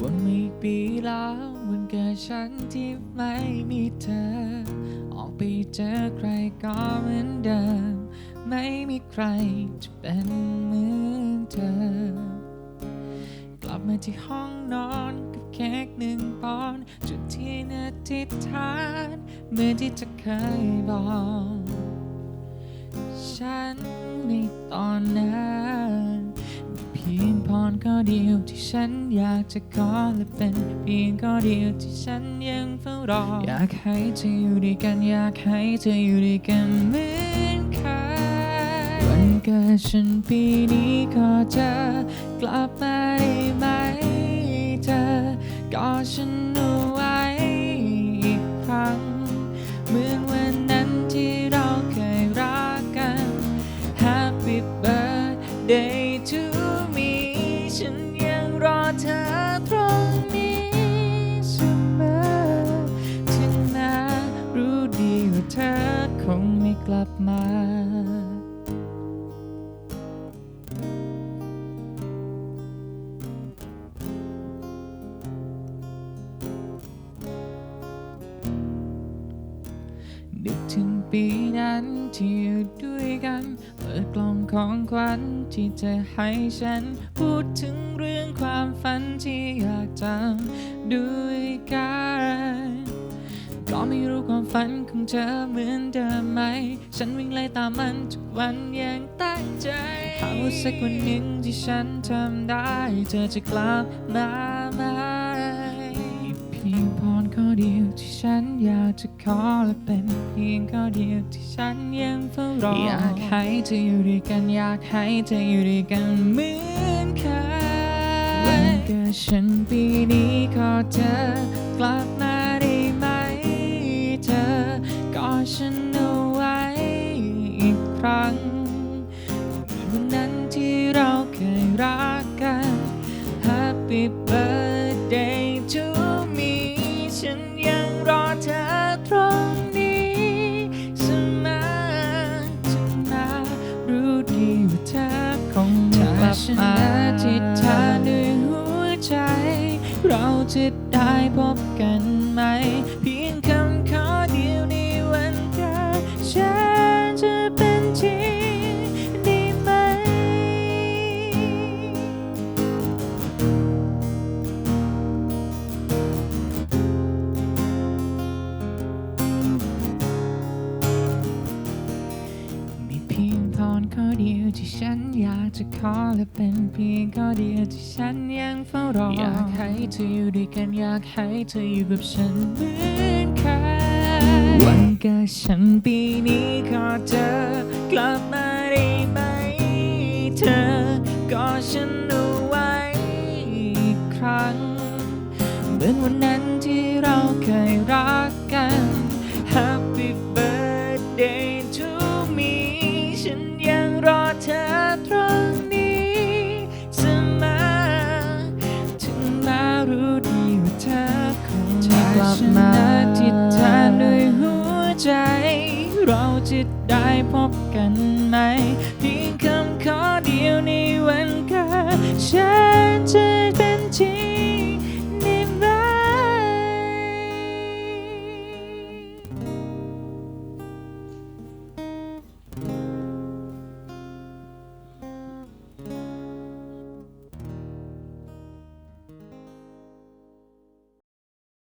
ว่าไม่ปีแล้ววันเกิดฉันที่ไม่มีเธอ ออกไปเจอใครก็เหมือนเดิม ไม่มีใครจะเป็นเหมือนเธอ กลับมาที่ห้องนอนกับเค้กหนึ่งปอนจุดที่นาทิษฐานเหมือนที่จะเคยบอกฉันในตอนนั้น อนก็เดียวที่ฉันอยากจะขอและเป็นเพียงก็เดียวที่ฉันยังเฝ้ารอ อยากให้เธออยู่ด้วยกัน อยากให้เธออยู่ด้วยกันเหมือนเคยวันเกิดฉันปีนี้ขอเธอกลับมาได้ไหมเธอกอดฉัน เธอตรงนี้เสมอถึงแม้รู้ดีว่าเธอคงไม่กลับมา ปีนั้นที่อยู่ด้วยกัน เปิดกล่องของขวัญที่เธอให้ฉัน พูดถึงเรื่องความฝันที่อยากจำด้วยกันก็ไม่รู้ความฝันของเธอเหมือนเดิมไหม ฉันวิ่งไล่ตามมันทุกวันยังตั้งใจหากว่าสักวันหนึ่งที่ฉันทำได้ เธอจะกลับมาไหม ข้อเดียวที่ฉันอยากจะขอและเป็นเพียงข้อเดียวที่ฉันยังเฝ้ารออยากให้เธออยู่ด้วยกันอยากให้เธออยู่ด้วยกันเหมือนเคยวันเกิดฉันปีนี้ขอเธอกลับมาได้ไหมเธอกอดฉันเอาไว้อีกครั้งเหมือนวันนั้นที่เราเคยรักกัน Happy birthday ไม่กลับมาที่เธอด้วยหัวใจ เราจะได้พบกันไหม ที่ฉันอยากจะขอและเป็นเพียงข้อเดียวที่ฉันยังเฝ้ารอ อยากให้เธออยู่ด้วยกันอยากให้เธออยู่กับฉันเหมือนเคยวันเกิดฉันปีนี้ขอเธอกลับมาได้ไหมเธอกอดฉันเอาไว้อีกครั้ง เหมือนวันนั้นที่เราเคยรัก เธอคงไม่กลับมาที่เธอด้วยหัวใจ เราจะได้พบกันไหม